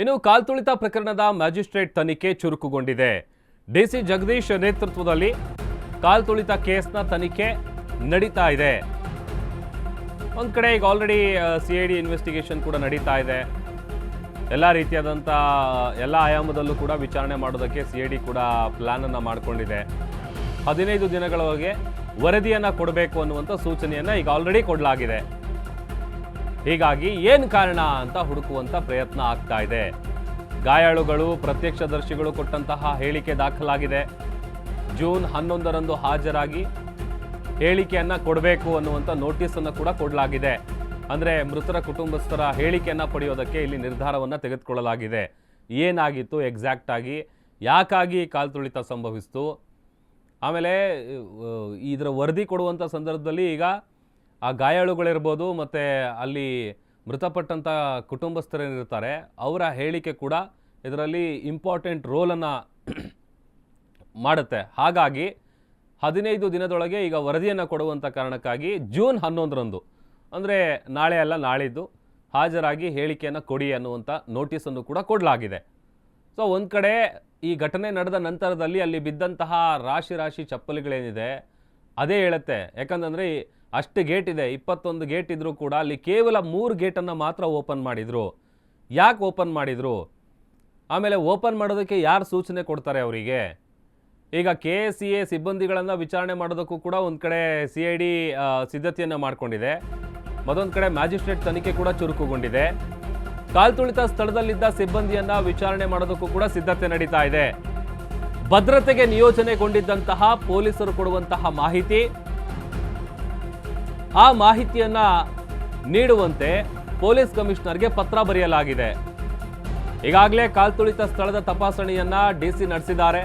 ಇನ್ನು ಕಾಲ್ತುಳಿತ ಪ್ರಕರಣದ ಮ್ಯಾಜಿಸ್ಟ್ರೇಟ್ ತನಿಖೆ ಚುರುಕುಗೊಂಡಿದೆ. ಡಿಸಿ ಜಗದೀಶ್ ನೇತೃತ್ವದಲ್ಲಿ ಕಾಲ್ತುಳಿತ ಕೇಸ್ನ ತನಿಖೆ ನಡೀತಾ ಇದೆ. ಒಂದು ಕಡೆ ಈಗ already C I D investigation ಕೂಡ ನಡೀತಾ ಇದೆ. ಎಲ್ಲ ರೀತಿಯಾದಂಥ ಎಲ್ಲ ಆಯಾಮದಲ್ಲೂ ಕೂಡ ವಿಚಾರಣೆ ಮಾಡೋದಕ್ಕೆ ಸಿ ಐ ಡಿ ಕೂಡ ಪ್ಲ್ಯಾನನ್ನು ಮಾಡಿಕೊಂಡಿದೆ. ಹದಿನೈದು ದಿನಗಳವರೆಗೆ ವರದಿಯನ್ನು ಕೊಡಬೇಕು ಅನ್ನುವಂಥ ಸೂಚನೆಯನ್ನು ಈಗ ಆಲ್ರೆಡಿ ಕೊಡಲಾಗಿದೆ. ಹೀಗಾಗಿ ಏನು ಕಾರಣ ಅಂತ ಹುಡುಕುವಂತ ಪ್ರಯತ್ನ ಆಗ್ತಾ ಇದೆ. ಗಾಯಾಳುಗಳು, ಪ್ರತ್ಯಕ್ಷದರ್ಶಿಗಳು ಕೊಟ್ಟಂತಹ ಹೇಳಿಕೆ ದಾಖಲಾಗಿದೆ. ಜೂನ್ ಹನ್ನೊಂದರಂದು ಹಾಜರಾಗಿ ಹೇಳಿಕೆಯನ್ನು ಕೊಡಬೇಕು ಅನ್ನುವಂಥ ನೋಟಿಸನ್ನು ಕೂಡ ಕೊಡಲಾಗಿದೆ. ಅಂದರೆ ಮೃತರ ಕುಟುಂಬಸ್ಥರ ಹೇಳಿಕೆಯನ್ನು ಪಡೆಯೋದಕ್ಕೆ ಇಲ್ಲಿ ನಿರ್ಧಾರವನ್ನು ತೆಗೆದುಕೊಳ್ಳಲಾಗಿದೆ. ಏನಾಗಿತ್ತು ಎಕ್ಸಾಕ್ಟ್ ಆಗಿ, ಯಾಕಾಗಿ ಕಾಲ್ತುಳಿತ ಸಂಭವಿಸ್ತು? ಆಮೇಲೆ ಇದರ ವರದಿ ಕೊಡುವಂಥ ಸಂದರ್ಭದಲ್ಲಿ ಈಗ ಆ ಗಾಯಾಳುಗಳಿರ್ಬೋದು ಮತ್ತು ಅಲ್ಲಿ ಮೃತಪಟ್ಟಂಥ ಕುಟುಂಬಸ್ಥರೇನಿರ್ತಾರೆ ಅವರ ಹೇಳಿಕೆ ಕೂಡ ಇದರಲ್ಲಿ ಇಂಪಾರ್ಟೆಂಟ್ ರೋಲನ್ನು ಮಾಡುತ್ತೆ. ಹಾಗಾಗಿ ಹದಿನೈದು ದಿನದೊಳಗೆ ಈಗ ವರದಿಯನ್ನು ಕೊಡುವಂಥ ಕಾರಣಕ್ಕಾಗಿ ಜೂನ್ ಹನ್ನೊಂದರಂದು, ಅಂದರೆ ನಾಳೆ ಅಲ್ಲ, ನಾಳಿದ್ದು ಹಾಜರಾಗಿ ಹೇಳಿಕೆಯನ್ನು ಕೊಡಿ ಅನ್ನುವಂಥ ನೋಟಿಸನ್ನು ಕೂಡ ಕೊಡಲಾಗಿದೆ. ಸೊ, ಒಂದು ಕಡೆ ಈ ಘಟನೆ ನಡೆದ ನಂತರದಲ್ಲಿ ಅಲ್ಲಿ ಬಿದ್ದಂತಹ ರಾಶಿ ರಾಶಿ ಚಪ್ಪಲಿಗಳೇನಿದೆ, ಅದೇ ಹೇಳುತ್ತೆ. ಯಾಕಂತಂದರೆ ಅಷ್ಟು ಗೇಟ್ ಇದೆ, ಇಪ್ಪತ್ತೊಂದು ಗೇಟ್ ಇದ್ದರೂ ಕೂಡ ಅಲ್ಲಿ ಕೇವಲ ಮೂರು ಗೇಟನ್ನು ಮಾತ್ರ ಓಪನ್ ಮಾಡಿದರು. ಯಾಕೆ ಓಪನ್ ಮಾಡಿದರು? ಆಮೇಲೆ ಓಪನ್ ಮಾಡೋದಕ್ಕೆ ಯಾರು ಸೂಚನೆ ಕೊಡ್ತಾರೆ ಅವರಿಗೆ? ಈಗ ಕೆ ಎಸ್ ಸಿ ಎ ಸಿಬ್ಬಂದಿಗಳನ್ನು ವಿಚಾರಣೆ ಮಾಡೋದಕ್ಕೂ ಕೂಡ ಒಂದು ಕಡೆ ಸಿ ಐ ಡಿ ಸಿದ್ಧತೆಯನ್ನು ಮಾಡಿಕೊಂಡಿದೆ. ಮತ್ತೊಂದು ಕಡೆ ಮ್ಯಾಜಿಸ್ಟ್ರೇಟ್ ತನಿಖೆ ಕೂಡ ಚುರುಕುಗೊಂಡಿದೆ. ಕಾಲ್ತುಳಿತ ಸ್ಥಳದಲ್ಲಿದ್ದ ಸಿಬ್ಬಂದಿಯನ್ನು ವಿಚಾರಣೆ ಮಾಡೋದಕ್ಕೂ ಕೂಡ ಸಿದ್ಧತೆ ನಡೀತಾ ಇದೆ. ಭದ್ರತೆಗೆ ನಿಯೋಜನೆಗೊಂಡಿದ್ದಂತಹ ಪೊಲೀಸರು ಕೊಡುವಂತಹ ಮಾಹಿತಿ ಆ ಮಾಹಿತಿಯನ್ನ ನೀಡುವಂತೆ ಪೊಲೀಸ್ ಕಮಿಷನರ್ಗೆ ಪತ್ರ ಬರೆಯಲಾಗಿದೆ. ಈಗಾಗಲೇ ಕಾಲ್ತುಳಿತ ಸ್ಥಳದ ತಪಾಸಣೆಯನ್ನ ಡಿಸಿ ನಡೆಸಿದ್ದಾರೆ.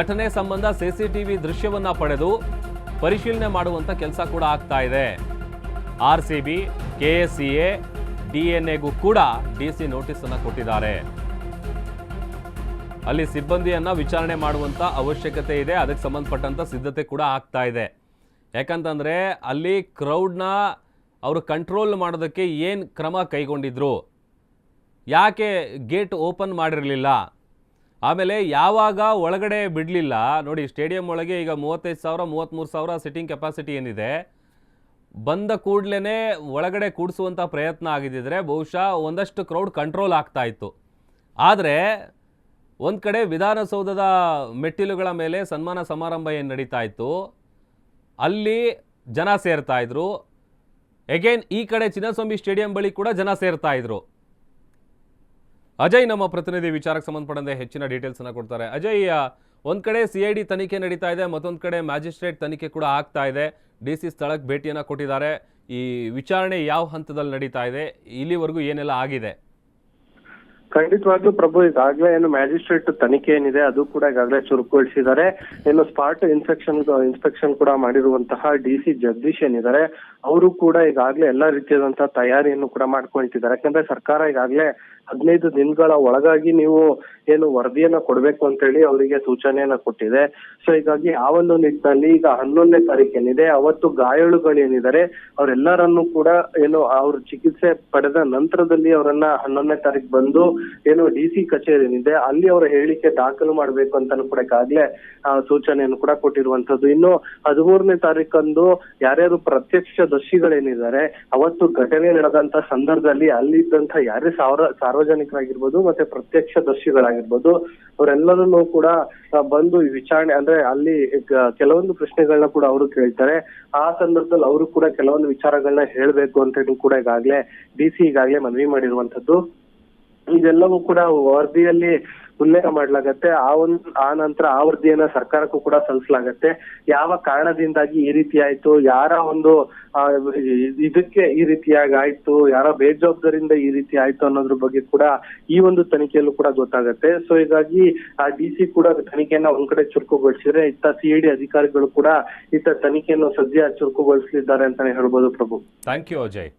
ಘಟನೆ ಸಂಬಂಧ ಸಿಸಿಟಿವಿ ದೃಶ್ಯವನ್ನ ಪಡೆದು ಪರಿಶೀಲನೆ ಮಾಡುವಂತ ಕೆಲಸ ಕೂಡ ಆಗ್ತಾ ಇದೆ. R C B, K S C A, D N ಎಗೂ ಕೂಡ ಡಿ ಸಿ ನೋಟಿಸ್ ಅನ್ನ ಕೊಟ್ಟಿದ್ದಾರೆ. ಅಲ್ಲಿ ಸಿಬ್ಬಂದಿಯನ್ನ ವಿಚಾರಣೆ ಮಾಡುವಂತ ಅವಶ್ಯಕತೆ ಇದೆ. ಅದಕ್ಕೆ ಸಂಬಂಧಪಟ್ಟಂತ ಸಿದ್ಧತೆ ಕೂಡ ಆಗ್ತಾ ಇದೆ. ಯಾಕಂತಂದ್ರೆ ಅಲ್ಲಿ ಕ್ರೌಡ್ನ ಅವರು ಕಂಟ್ರೋಲ್ ಮಾಡೋದಕ್ಕೆ ಏನು ಕ್ರಮ ಕೈಗೊಂಡಿದ್ರು? ಯಾಕೆ ಗೇಟ್ ಓಪನ್ ಮಾಡಿರಲಿಲ್ಲ? ಆಮೇಲೆ ಯಾವಾಗ ಒಳಗಡೆ ಬಿಡಲಿಲ್ಲ? ನೋಡಿ ಸ್ಟೇಡಿಯಂ ಒಳಗೆ ಈಗ ಮೂವತ್ತೈದು ಸಾವಿರ ಮೂವತ್ತ್ಮೂರು ಸಾವಿರ ಸಿಟ್ಟಿಂಗ್ ಕೆಪಾಸಿಟಿ ಏನಿದೆ. ಬಂದ ಕೂಡಲೇ ಒಳಗಡೆ ಕೂಡಿಸುವಂಥ ಪ್ರಯತ್ನ ಆಗಿದ್ದಿದ್ರೆ ಬಹುಶಃ ಒಂದಷ್ಟು ಕ್ರೌಡ್ ಕಂಟ್ರೋಲ್ ಆಗ್ತಾ ಇತ್ತು. ಆದರೆ ಒಂದು ಕಡೆ ವಿಧಾನಸೌಧದ ಮೆಟ್ಟಿಲುಗಳ ಮೇಲೆ ಸನ್ಮಾನ ಸಮಾರಂಭ ಏನು ನಡೀತಾ ಇತ್ತು? ಅಲ್ಲಿ ಜನ ಸೇರ್ತಾ ಇದ್ರು. ಎಗೇನ್ ಈ ಕಡೆ ಚಿನ್ನಸ್ವಾಮಿ ಸ್ಟೇಡಿಯಂ ಬಳಿ ಕೂಡ ಜನ ಸೇರ್ತಾ ಇದ್ರು. ಅಜಯ್ ನಮ್ಮ ಪ್ರತಿನಿಧಿ, ವಿಚಾರಕ್ಕೆ ಸಂಬಂಧಪಟ್ಟಂತೆ ಹೆಚ್ಚಿನ ಡೀಟೇಲ್ಸ್ ಅನ್ನ ಕೊಡ್ತಾರೆ. ಅಜಯ್ ಒಂದ್ ಕಡೆ ಸಿ ಐ ಡಿ ತನಿಖೆ ನಡೀತಾ ಇದೆ, ಮತ್ತೊಂದ್ ಕಡೆ ಮ್ಯಾಜಿಸ್ಟ್ರೇಟ್ ತನಿಖೆ ಕೂಡ ಆಗ್ತಾ ಇದೆ. ಡಿ ಸಿ ಸ್ಥಳಕ್ಕೆ ಭೇಟಿಯನ್ನ ಕೊಟ್ಟಿದ್ದಾರೆ. ಈ ವಿಚಾರಣೆ ಯಾವ ಹಂತದಲ್ಲಿ ನಡೀತಾ ಇದೆ, ಇಲ್ಲಿವರೆಗೂ ಏನೆಲ್ಲ ಆಗಿದೆ? ಖಂಡಿತವಾಗ್ಲೂ ಪ್ರಭು, ಈಗಾಗಲೇ ಏನು ಮ್ಯಾಜಿಸ್ಟ್ರೇಟ್ ತನಿಖೆ ಏನಿದೆ, ಅದು ಕೂಡ ಈಗಾಗಲೇ ಚುರುಕುಗೊಳಿಸಿದ್ದಾರೆ. ಏನು ಸ್ಪಾಟ್ ಇನ್ಸ್ಪೆಕ್ಷನ್ ಇನ್ಸ್ಪೆಕ್ಷನ್ ಕೂಡ ಮಾಡಿರುವಂತಹ ಡಿ ಸಿ ಜಗದೀಶ್ ಏನಿದ್ದಾರೆ, ಅವರು ಕೂಡ ಈಗಾಗಲೇ ಎಲ್ಲಾ ರೀತಿಯಾದಂತಹ ತಯಾರಿಯನ್ನು ಕೂಡ ಮಾಡ್ಕೊಳ್ತಿದ್ದಾರೆ. ಯಾಕಂದ್ರೆ ಸರ್ಕಾರ ಈಗಾಗಲೇ ಹದಿನೈದು ದಿನಗಳ ಒಳಗಾಗಿ ನೀವು ಏನು ವರದಿಯನ್ನ ಕೊಡ್ಬೇಕು ಅಂತ ಹೇಳಿ ಅವರಿಗೆ ಸೂಚನೆಯನ್ನ ಕೊಟ್ಟಿದೆ. ಸೊ ಹೀಗಾಗಿ ಆ ಒಂದು ನಿಟ್ಟಿನಲ್ಲಿ ಈಗ ಹನ್ನೊಂದನೇ ತಾರೀಕು ಏನಿದೆ, ಅವತ್ತು ಗಾಯಾಳುಗಳು ಏನಿದ್ದಾರೆ ಅವರೆಲ್ಲರನ್ನು ಕೂಡ ಏನು ಅವ್ರ ಚಿಕಿತ್ಸೆ ಪಡೆದ ನಂತರದಲ್ಲಿ ಅವರನ್ನ ಹನ್ನೊಂದನೇ ತಾರೀಕು ಬಂದು ಏನು ಡಿ ಸಿ ಕಚೇರಿ ಏನಿದೆ ಅಲ್ಲಿ ಅವರ ಹೇಳಿಕೆ ದಾಖಲು ಮಾಡ್ಬೇಕು ಅಂತಾನು ಕೂಡ ಈಗಾಗಲೇ ಸೂಚನೆಯನ್ನು ಕೂಡ ಕೊಟ್ಟಿರುವಂತದ್ದು ಇನ್ನು ಹದಿಮೂರನೇ ತಾರೀಕಂದು ಯಾರ್ಯಾರು ಪ್ರತ್ಯಕ್ಷ ದರ್ಶಿಗಳೇನಿದ್ದಾರೆ ಅವತ್ತು ಘಟನೆ ನಡೆದಂತ ಸಂದರ್ಭದಲ್ಲಿ ಅಲ್ಲಿದ್ದಂತ ಯಾರೇ ಸಾವಿರ ಸಾರ್ವಜನಿಕರಾಗಿರ್ಬೋದು ಮತ್ತೆ ಪ್ರತ್ಯಕ್ಷ ದರ್ಶಿಗಳಾಗಿರ್ಬೋದು ಅವರೆಲ್ಲರನ್ನೂ ಕೂಡ ಬಂದು ವಿಚಾರಣೆ ಅಂದ್ರೆ ಅಲ್ಲಿ ಕೆಲವೊಂದು ಪ್ರಶ್ನೆಗಳನ್ನ ಕೂಡ ಅವರು ಕೇಳ್ತಾರೆ. ಆ ಸಂದರ್ಭದಲ್ಲಿ ಅವರು ಕೂಡ ಕೆಲವೊಂದು ವಿಚಾರಗಳನ್ನ ಹೇಳ್ಬೇಕು ಅಂತ ಕೂಡ ಈಗಾಗಲೇ, ಡಿ ಸಿ ಈಗಾಗಲೇ ಮನವಿ ಮಾಡಿರುವಂತದ್ದು ಇದೆಲ್ಲವೂ ಕೂಡ ವರದಿಯಲ್ಲಿ ಉಲ್ಲೇಖ ಮಾಡ್ಲಾಗತ್ತೆ. ಆ ಒಂದ್, ಆ ನಂತರ ಆ ವರದಿಯನ್ನ ಸರ್ಕಾರಕ್ಕೂ ಕೂಡ ಸಲ್ಲಿಸಲಾಗತ್ತೆ. ಯಾವ ಕಾರಣದಿಂದಾಗಿ ಈ ರೀತಿ ಆಯ್ತು? ಯಾರ ಒಂದು ಇದಕ್ಕೆ ಈ ರೀತಿಯಾಗಿ ಆಯ್ತು? ಯಾರ ಬೇಜವಾಬ್ದಾರಿಯಿಂದ ಈ ರೀತಿ ಆಯ್ತು ಅನ್ನೋದ್ರ ಬಗ್ಗೆ ಕೂಡ ಈ ಒಂದು ತನಿಖೆಯಲ್ಲೂ ಕೂಡ ಗೊತ್ತಾಗತ್ತೆ. ಸೊ ಹೀಗಾಗಿ ಆ ಡಿ ಸಿ ಕೂಡ ತನಿಖೆಯನ್ನ ಒಂದ್ ಕಡೆ ಚುರುಕುಗೊಳಿಸಿದ್ರೆ ಇತ್ತ ಸಿಇಡಿ ಅಧಿಕಾರಿಗಳು ಕೂಡ ಇತ್ತ ತನಿಖೆಯನ್ನು ಸದ್ಯ ಚುರುಕುಗೊಳಿಸಲಿದ್ದಾರೆ ಅಂತಾನೆ ಹೇಳ್ಬೋದು ಪ್ರಭು. Thank you Ajay